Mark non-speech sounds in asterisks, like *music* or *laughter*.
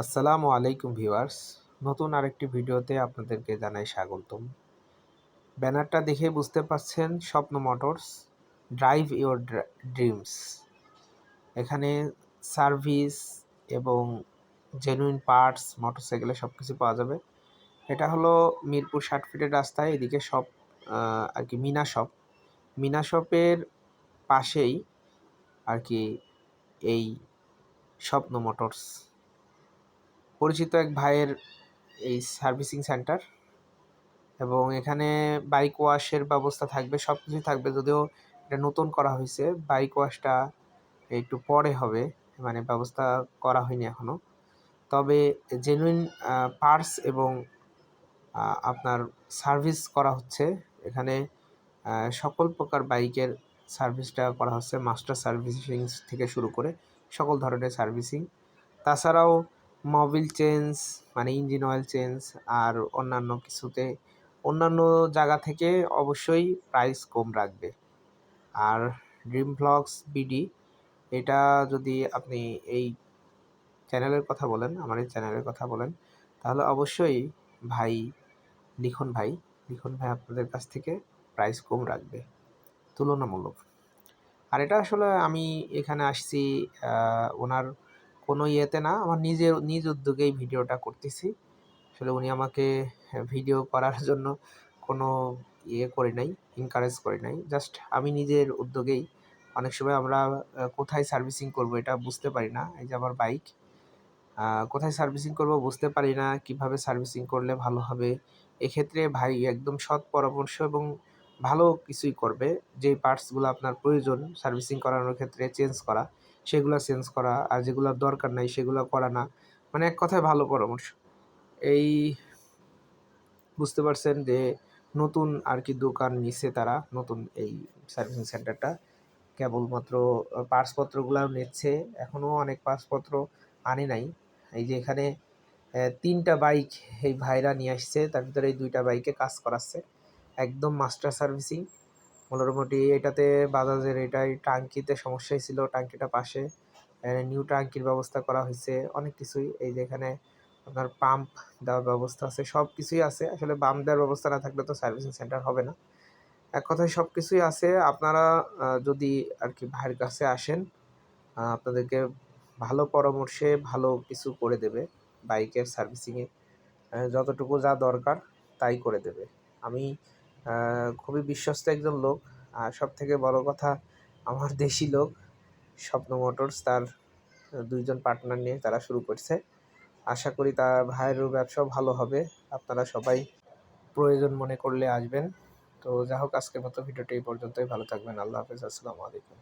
আসসালামু আলাইকুম ভিউয়ার্স। নতুন আরেকটি ভিডিওতে আপনাদেরকে জানাই স্বাগতম। ব্যানারটা দেখে বুঝতে পারছেন Swapna motors drive your dreams এখানে সার্ভিস এবং জেনুইন পার্টস মোটরসাইকেলের সব কিছু পাওয়া যাবে। এটা হলো মিরপুর ষাট ফিটের রাস্তায় এদিকে সব আর কি মিনা শপ মিনা শপের পাশেই আর কি এই স্বপ্ন মোটরস। পরিচিত এক ভাইয়ের এই সার্ভিসিং সেন্টার এবং এখানে বাইক ওয়াশের ব্যবস্থা থাকবে সব কিছুই থাকবে। যদিও এটা নতুন করা হয়েছে, বাইক ওয়াশটা একটু পরে হবে মানে ব্যবস্থা করা হয়নি এখনও তবে জেনুইন পার্টস এবং আপনার সার্ভিস করা হচ্ছে। এখানে সকল প্রকার বাইকের সার্ভিসটা করা হচ্ছে মাস্টার সার্ভিসিং থেকে শুরু করে সকল ধরনের সার্ভিসিং তাছাড়াও মোবিল চেঞ্জ মানে ইঞ্জিন অয়েল চেঞ্জ আর অন্যান্য কিছুতে, অন্যান্য জায়গা থেকে অবশ্যই প্রাইস কম রাখবে। আর ড্রিম ভ্লগস বিডি এটা যদি আপনি এই চ্যানেলের কথা বলেন, আমার এই চ্যানেলের কথা বলেন, তাহলে অবশ্যই ভাই লিখন ভাই লিখন ভাই আপনাদের কাছ থেকে প্রাইস কম রাখবে, তুলনামূলক। আর এটা আসলে আমি এখানে আসছি ওনার কোনো ইয়েতে না, আমার নিজের, নিজ উদ্যোগেই ভিডিওটা করতেছি। আসলে উনি আমাকে ভিডিও করার *laughs* জন্য কোনো ইয়ে করি নাই এনকারেজ করি নাই। জাস্ট আমি নিজের উদ্যোগেই অনেক সময় আমরা কোথায় সার্ভিসিং করব এটা বুঝতে পারি না। এই যে আমার বাইক কোথায় সার্ভিসিং করব বুঝতে পারি না, কীভাবে সার্ভিসিং করলে ভালো হবে। এক্ষেত্রে ভাই একদম সৎ পরামর্শ এবং ভালো কিছুই করবে। যেই পার্টসগুলো আপনার প্রয়োজন সার্ভিসিং করানোর ক্ষেত্রে চেঞ্জ করা। সেগুলো চেঞ্জ করা আর যেগুলোর দরকার নাই সেগুলো করা না। মানে এক কথায় ভালো পরামর্শ। এই বুঝতে পারছেন যে নতুন আর কি দোকান নিছে তারা, নতুন এই সার্ভিসিং সেন্টারটা কেবলমাত্র পার্সপত্রগুলো নিচ্ছে এখনও অনেক পার্সপত্র আনে নাই। এই যে এখানে তিনটা বাইক এই ভাইরা নিয়ে আসছে, তার ভিতরে এই দুইটা বাইকে কাজ করাচ্ছে। একদম মাস্টার সার্ভিসিং মোটামুটি এটাতে বাজাজের এটাই টাঙ্কিতে সমস্যাই ছিল, টাঙ্কিটা পাশে। নিউ টাঙ্কির ব্যবস্থা করা হয়েছে অনেক কিছুই। এই যে এখানে আপনার পাম্প দেওয়ার ব্যবস্থা আছে, সব কিছুই আছে। আসলে পাম্প দেওয়ার ব্যবস্থা না থাকলে তো সার্ভিসিং সেন্টার হবে না। এক কথায় সব কিছুই আছে। আপনারা যদি আর কি ভাইয়ের কাছে আসেন আপনাদেরকে ভালো পরামর্শে ভালো কিছু করে দেবে বাইকের সার্ভিসিংয়ে যতটুকু যা দরকার তাই করে দেবে। আমি খুবই বিশ্বস্ত একজন লোক। আর সব থেকে বড় কথা, আমার দেশি লোক, স্বপ্ন মোটরস, তার দুইজন পার্টনার নিয়ে তারা শুরু করছে। আশা করি তার ভাইয়েরও ব্যবসাও ভালো হবে। আপনারা সবাই প্রয়োজন মনে করলে আসবেন। তো যাই হোক, আজকের মতো ভিডিওটি এই পর্যন্তই। ভালো থাকবেন। আল্লাহ হাফেজ। আসসালামু আলাইকুম।